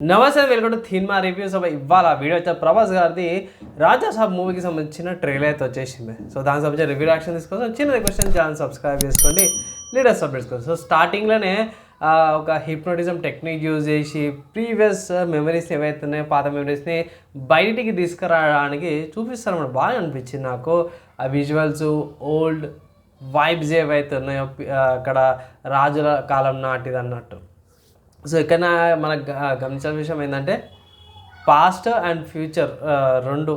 నమస్తే welcome to థీన్మా reviews అవ్వ ఇవాళ వీడియో అయితే ప్రభాస్ గారిది రాజా సాబ్ మూవీకి సంబంధించిన ట్రైలర్ అయితే వచ్చేసింది. సో దానికి సంబంధించిన రివ్యూ యాక్షన్ తీసుకోవచ్చు చిన్న రిక్వెస్ట్ ఛానల్ సబ్స్క్రైబ్ చేసుకోండి. లీడర్స్ సబ్మిట్ కోసం సో స్టార్టింగ్లోనే ఒక హిప్నోటిజం టెక్నిక్ యూజ్ చేసి ప్రీవియస్ uh, మెమరీస్ ఏవైతే ఉన్నాయో పాత మెమరీస్ని బయటికి తీసుకురావడానికి చూపిస్తారన్నమాట బాగా అనిపించింది నాకు. ఆ విజువల్స్ ఓల్డ్ వైబ్స్ ఏవైతే ఉన్నాయో అక్కడ రాజుల కాలం నాటిది అన్నట్టు. సో ఇక్కడ మనకు గ- గమనించాల్సిన విషయం ఏంటంటే పాస్ట్ అండ్ ఫ్యూచర్ రెండు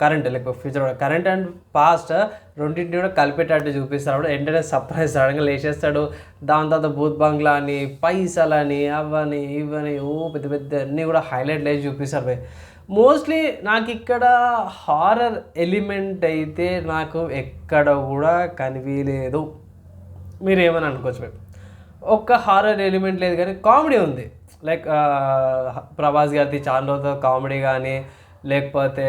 కరెంట్ లేకపోతే ఫ్యూచర్ కరెంట్ అండ్ పాస్ట్ రెండింటిని కూడా కలిపేటట్టు చూపిస్తాడు. కూడా వెంటనే సర్ప్రైజ్ సడన్గా లేచేస్తాడు. దాని తర్వాత భూత్ బంగ్లా అని పైసలని అవని ఇవని ఓ పెద్ద పెద్ద అన్నీ కూడా హైలైట్ లేచి చూపిస్తారు భయ్ మోస్ట్లీ నాకు ఇక్కడ హారర్ ఎలిమెంట్ అయితే నాకు ఎక్కడ కూడా కనిపించలేదు మీరు ఏమని అనుకోవచ్చు మేము ఒక్క హారర్ ఎలిమెంట్ లేదు కానీ కామెడీ ఉంది. లైక్ ప్రభాస్ గారిది చాలా కామెడీ కానీ లేకపోతే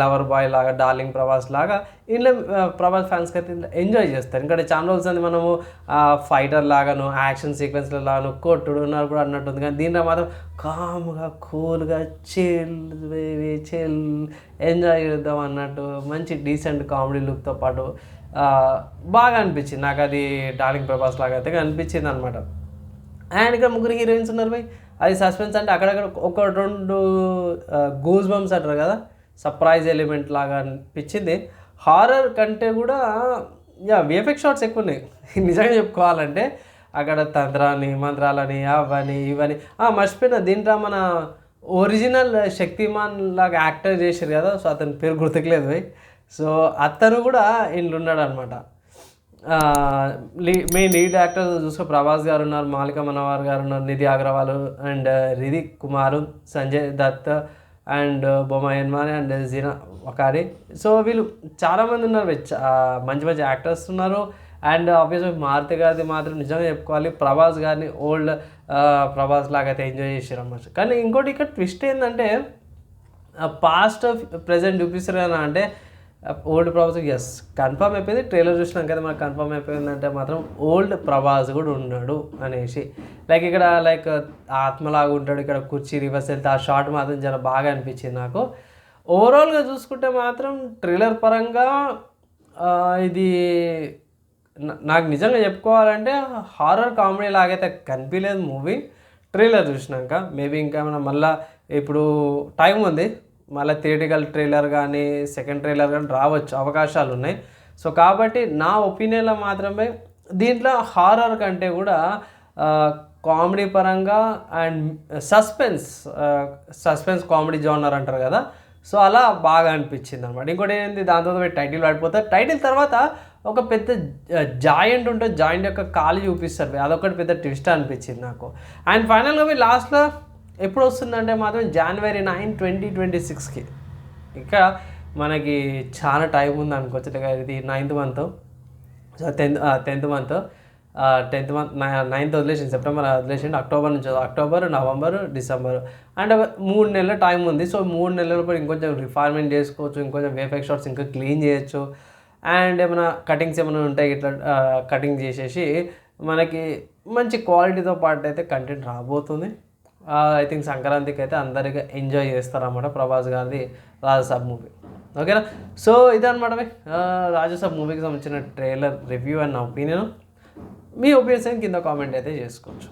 లవర్ బాయ్ లాగా డార్లింగ్ ప్రభాస్ లాగా ఇంట్లో ప్రభాస్ ఫ్యాన్స్కి అయితే ఎంజాయ్ చేస్తారు. ఇంకా చాలా రోజులు అని మనము ఫైటర్ లాగాను యాక్షన్ సీక్వెన్స్లో లాగాను కొట్టుడు ఉన్నారు కూడా అన్నట్టుంది కానీ దీంట్లో మాత్రం కామ్గా కూల్గా చెల్ బేబీ చెల్ ఎంజాయ్ చేద్దాం అన్నట్టు మంచి డీసెంట్ కామెడీ లుక్తో పాటు బాగా అనిపించింది. నాకు అది డార్లింగ్ ప్రభాస్ లాగా అయితే అనిపించింది అనమాట అండ్ ఇక్కడ ముగ్గురు హీరోయిన్స్ ఉన్నారు భయ్. అది సస్పెన్స్ అంటే అక్కడక్కడ ఒక రెండు గూజ్ బంప్స్ అంటారు కదా. సర్ప్రైజ్ ఎలిమెంట్ లాగా అనిపించింది. హారర్ కంటే కూడా యా విఎఫ్ఎక్స్ షాట్స్ ఎక్కువ ఉన్నాయి నిజంగా చెప్పుకోవాలంటే అక్కడ తంత్రాన్ని మంత్రాలని అవని ఇవని. ఆ, మర్చిపోయిన దీంట్లో మన ఒరిజినల్ శక్తిమాన్ లాగా యాక్టర్ చేశారు కదా సో అతని పేరు గుర్తుకులేదు భయ్. సో అతను కూడా ఇంట్లో ఉన్నాడు అనమాట మెయిన్ లీడ్ యాక్టర్స్ చూస్తే ప్రభాస్ గారు ఉన్నారు మాలిక మనోహర్ గారు ఉన్నారు నిధి అగర్వాల్ అండ్ రిధిక్ కుమార్ సంజయ్ దత్ అండ్ బొమ్మ బొమ్మాయన్మాని అండ్ జీనా వకారి సో వీళ్ళు చాలామంది ఉన్నారు చా- మంచి మంచి యాక్టర్స్ ఉన్నారు. అండ్ ఆబ్వియస్గా మారుతి గారిది మాత్రం నిజంగా చెప్పుకోవాలి. ప్రభాస్ గారిని ఓల్డ్ ప్రభాస్ లాగా అయితే ఎంజాయ్ చేసారు అన్నమాట. కానీ ఇంకోటి ఇక్కడ ట్విస్ట్ ఏంటంటే పాస్ట్ ప్రజెంట్ చూపిస్తారు కదా అంటే ఓల్డ్ ప్రభాస్ ఎస్ కన్ఫర్మ్ అయిపోయింది. ట్రైలర్ చూసినాం కదా మనకు కన్ఫర్మ్ అయిపోయిందంటే మాత్రం ఓల్డ్ ప్రభాస్ కూడా ఉన్నాడు అనేసి. లైక్ ఇక్కడ లైక్ ఆత్మలాగా ఉంటాడు. ఇక్కడ కుర్చీ రివర్స్ వెళ్తే ఆ షాట్ మాత్రం చాలా బాగా అనిపించింది నాకు. ఓవరాల్గా చూసుకుంటే మాత్రం ట్రైలర్ పరంగా ఇది నాకు నిజంగా చెప్పుకోవాలంటే హారర్ కామెడీ లాగైతే కనిపించలేదు మూవీ ట్రైలర్ చూసినాక మేబీ ఇంకా మనం మళ్ళీ ఇప్పుడు టైం ఉంది. మళ్ళీ థియేటికల్ ట్రైలర్ కానీ సెకండ్ ట్రైలర్ కానీ రావచ్చు అవకాశాలు ఉన్నాయి. సో కాబట్టి నా ఒపీనియన్లో మాత్రమే దీంట్లో హారర్ కంటే కూడా కామెడీ పరంగా and suspense suspense comedy genre అంటారు కదా. సో అలా బాగా అనిపించింది అనమాట ఇంకోటి ఏంటి తర్వాత టైటిల్ పడిపోతే టైటిల్ తర్వాత ఒక పెద్ద జాయింట్ ఉంటే జాయింట్ యొక్క కాలు చూపిస్తారు. అదొకటి పెద్ద ట్విస్ట్ అనిపించింది నాకు. అండ్ ఫైనల్గా మీ లాస్ట్లో ఎప్పుడు వస్తుందంటే మాత్రం జనవరి నైన్ ట్వంటీ ట్వంటీ సిక్స్కి ఇంకా మనకి చాలా టైం ఉంది అనుకోవచ్చు. ఇది ninth month so tenth tenth month tenth month ninth వదిలేసింది. సెప్టెంబర్ వదిలేసింది అక్టోబర్ నుంచి అక్టోబర్ నవంబర్ డిసెంబర్ అండ్ మూడు నెలల టైం ఉంది. సో మూడు నెలల కూడా ఇంకొంచెం రిఫైన్మెంట్ చేసుకోవచ్చు. ఇంకొంచెం వేఫెక్ షాట్స్ ఇంకా క్లీన్ చేయొచ్చు. అండ్ ఏమైనా కటింగ్స్ ఏమైనా ఉంటాయి ఇట్లా కటింగ్ చేసేసి మనకి మంచి క్వాలిటీతో పాటు అయితే కంటెంట్ రాబోతుంది. ఐ థింక్ సంక్రాంతికి అయితే అందరికీ ఎంజాయ్ చేస్తారన్నమాట ప్రభాస్ గారిది రాజసాబ్ మూవీ ఓకేనా సో ఇదన్నమాట రాజసాబ్ మూవీకి సంబంధించిన ట్రైలర్ రివ్యూ అండ్ నా ఒపీనియన్ మీ ఒపీనియన్స్ కింద కామెంట్ అయితే చేసుకోవచ్చు.